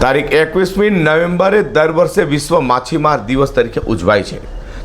તારીખ એકવીસમી નવેમ્બરે દર વર્ષે વિશ્વ માછીમાર દિવસ તરીકે ઉજવાય છે.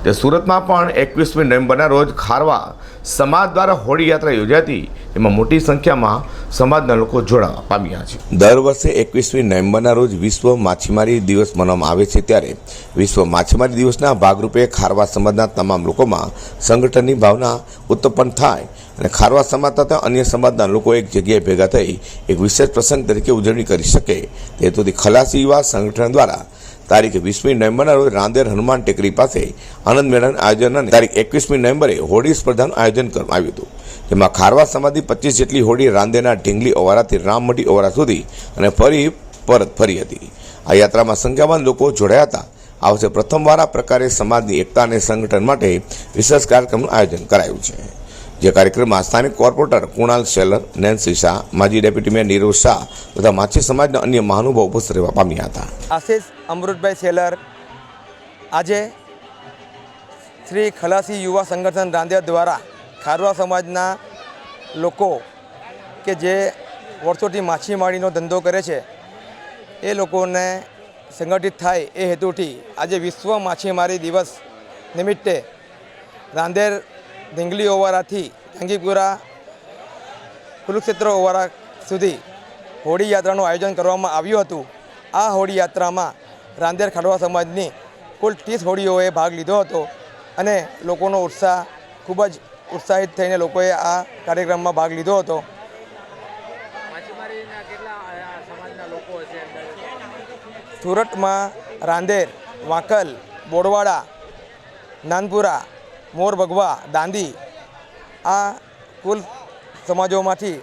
તે સુરતમાં પણ એકવીસમી નવેમ્બરના રોજ ખારવા સમાજ દ્વારા હોળી યાત્રા યોજાતી એમાં મોટી સંખ્યામાં સમાજના લોકો જોડાવા પામ્યા છે. દર વર્ષે એકવીસમી નવેમ્બરના રોજ વિશ્વ માછીમારી દિવસ મનાવવામાં આવે છે ત્યારે વિશ્વ માછીમારી દિવસના ભાગરૂપે ખારવા સમાજના તમામ લોકોમાં સંગઠનની ભાવના ઉત્પન્ન થાય અને ખારવા સમાજ તથા અન્ય સમાજના લોકો એક જગ્યાએ ભેગા થઈ એક વિશેષ પ્રસંગ તરીકે ઉજવણી કરી શકે. તે હેતુથી ખલાસી યુવા સંગઠન દ્વારા તારીખ વીસમી નવેમ્બરના રોજ રાંદેર હનુમાન ટેકરી પાસે આનંદ મેળાના આયોજન અને તારીખ એકવીસમી નવેમ્બરે હોળી સ્પર્ધાનું આયોજન કરવામાં આવ્યું હતું. જેમાં ખારવા સમાધિ પચીસ જેટલી હોળી રાંદેરના ઢીંગલી ઓવારાથી રામમઢી ઓવારા સુધી અને ફરી પરત ફરી હતી. આ યાત્રામાં સંખ્યાબંધ લોકો જોડાયા હતા. આ વર્ષે પ્રથમવાર આ પ્રકારે સમાજની એકતા અને સંગઠન માટે વિશેષ કાર્યક્રમનું આયોજન કરાયું છે. જે કાર્યક્રમમાં સ્થાનિક કોર્પોરેટર કુણાલ શેલર નેન્સી શાહ, માજી ડેપ્યુટી મેયર નીરવ શાહ તથા માછી સમાજના અન્ય મહાનુભાવ ઉપસ્થિત રહેવા પામ્યા હતા. આશીષ અમૃતભાઈ સેલર, આજે શ્રી ખલાસી યુવા સંગઠન રાંદેર દ્વારા ખારવા સમાજના લોકો કે જે વર્ષોથી માછીમારીનો ધંધો કરે છે, એ લોકોને સંગઠિત થાય એ હેતુથી આજે વિશ્વ માછીમારી દિવસ નિમિત્તે રાંદેર ધીંગલી ઓવારાથી જંગીપુરા કુરુક્ષેત્ર ઓવારા સુધી હોળી યાત્રાનું આયોજન કરવામાં આવ્યું હતું. આ હોળી યાત્રામાં રાંદેર ખાડવા સમાજની કુલ ત્રીસ હોળીઓએ ભાગ લીધો હતો અને લોકોનો ઉત્સાહ ખૂબ જ ઉત્સાહિત થઈને લોકોએ આ કાર્યક્રમમાં ભાગ લીધો હતો. સુરતમાં રાંદેર વાંકલ બોડવાડા નાનપુરા મોર ભગવા દાંદી આ કુલ સમાજોમાંથી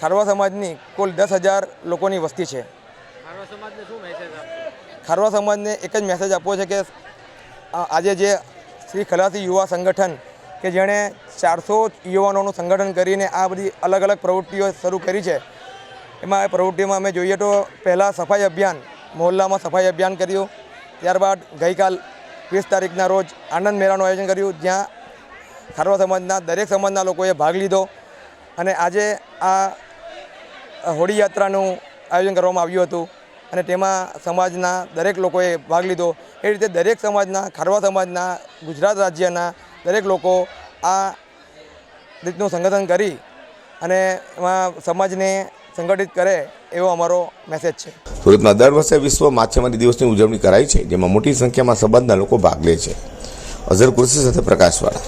ખારવા સમાજની કુલ દસ હજાર લોકોની વસ્તી છે. ખારવા સમાજને એક જ મેસેજ આપવો છે કે આજે જે શ્રી ખલાસી યુવા સંગઠન કે જેણે ચારસો યુવાનોનું સંગઠન કરીને આ બધી અલગ અલગ પ્રવૃત્તિઓ શરૂ કરી છે એમાં એ પ્રવૃત્તિમાં અમે જોઈએ તો પહેલાં સફાઈ અભિયાન મહોલ્લામાં સફાઈ અભિયાન કર્યું ત્યારબાદ ગઈકાલ વીસ તારીખના રોજ આનંદ મેળાનું આયોજન કર્યું, જ્યાં ખારવા સમાજના દરેક સમાજના લોકોએ ભાગ લીધો અને આજે આ હોળી યાત્રાનું આયોજન કરવામાં આવ્યું હતું અને તેમાં સમાજના દરેક લોકોએ ભાગ લીધો. એ રીતે દરેક સમાજના, ખારવા સમાજના, ગુજરાત રાજ્યના દરેક લોકો આ રીતનું સંગઠન કરી અને એમાં સમાજને સંગઠિત કરે એવો અમારો મેસેજ છે. સુરતમાં દર વર્ષે વિશ્વ માછીમારી દિવસની ઉજવણી કરાય છે, જેમાં મોટી સંખ્યામાં સંબંધના લોકો ભાગ લે છે. અઝર કુર્સી સાથે પ્રકાશવાળા.